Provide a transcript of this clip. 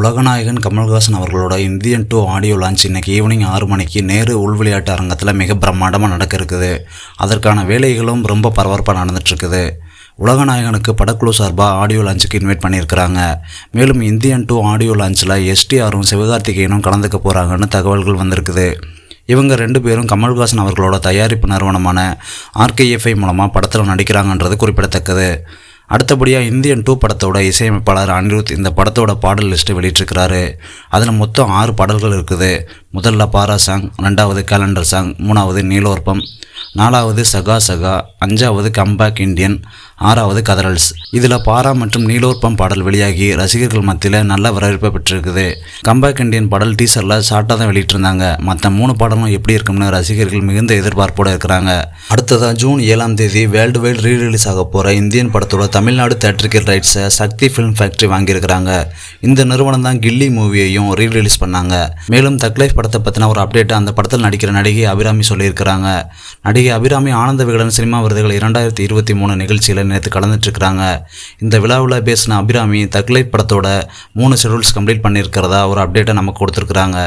உலகநாயகன் கமல்ஹாசன் அவர்களோட Indian two audio launch இன்றைக்கி evening ஆறு மணிக்கு நேரு உள் விளையாட்டு அரங்கத்தில் மிக பிரம்மாண்டமாக நடக்க இருக்குது அதற்கான வேலைகளும் ரொம்ப பரபரப்பாக நடந்துட்டுருக்குது. உலகநாயகனுக்கு படக்குழு சார்பாக ஆடியோ லான்ச்சுக்கு இன்வைட் பண்ணியிருக்கிறாங்க. மேலும் இந்தியன் டூ ஆடியோ லான்ச்சில் எஸ்டிஆரும் சிவகார்த்திகேயனும் கலந்துக்க போகிறாங்கன்னு தகவல்கள் வந்திருக்குது. இவங்க ரெண்டு பேரும் கமல்ஹாசன் அவர்களோட தயாரிப்பு நிறுவனமான ஆர்கேஎஃப்ஐ மூலமாக படத்தில் நடிக்கிறாங்கன்றது குறிப்பிடத்தக்கது. அடுத்தபடியாக இந்தியன் டூ படத்தோட இசையமைப்பாளர் அனிருத் இந்த படத்தோட பாடல் லிஸ்ட்டு வெளியிட்டிருக்கிறாரு. அதில் மொத்தம் ஆறு பாடல்கள் இருக்குது. முதல்ல பாரா சாங் ரெண்டாவது கேலண்டர் சாங் மூணாவது நீலோர்பம் நாலாவது சகா சகா அஞ்சாவது கம்பேக் இண்டியன் ஆறாவது கதரல்ஸ் இதில் பாரா மற்றும் நீலோர்பம் பாடல் வெளியாகி ரசிகர்கள் மத்தியில் நல்ல வரவேற்பை பெற்றிருக்குது. கம்பேக் இண்டியன் பாடல் டீசரில் ஷார்ட்டாக தான் வெளியிட்டிருந்தாங்க. மற்ற மூணு பாடலும் எப்படி இருக்கும்னு ரசிகர்கள் மிகுந்த எதிர்பார்ப்போடு இருக்கிறாங்க. அடுத்ததாக ஜூன் ஏழாம் தேதி வேர்ல்டு வைடு ரீ ரிலீஸ் ஆக போகிற இந்தியன் படத்தோட தமிழ்நாடு தேட்டருக்கு ரைட்ஸை சக்தி ஃபிலிம் ஃபேக்ட்ரி வாங்கியிருக்கிறாங்க. இந்த நிறுவனம் தான் கில்லி மூவியையும் ரீ ரிலீஸ் பண்ணாங்க. மேலும் தக்லைஃப் படத்தை பற்றின ஒரு அப்டேட்டை அந்த படத்தில் நடிக்கிற நடிகை அபிராமி சொல்லியிருக்கிறாங்க. நடிகை அபிராமி ஆனந்த விகடன் சினிமா விருதுகள் இரண்டாயிரத்தி இருபத்தி மூணு நிகழ்ச்சியில் நேற்று கலந்துட்டுருக்கிறாங்க. இந்த விழாவில் பேசின அபிராமி தக்லைட் படத்தோட மூணு ஷெடியூல்ஸ் கம்ப்ளீட் பண்ணியிருக்கிறதா ஒரு அப்டேட்டை நமக்கு கொடுத்துருக்குறாங்க.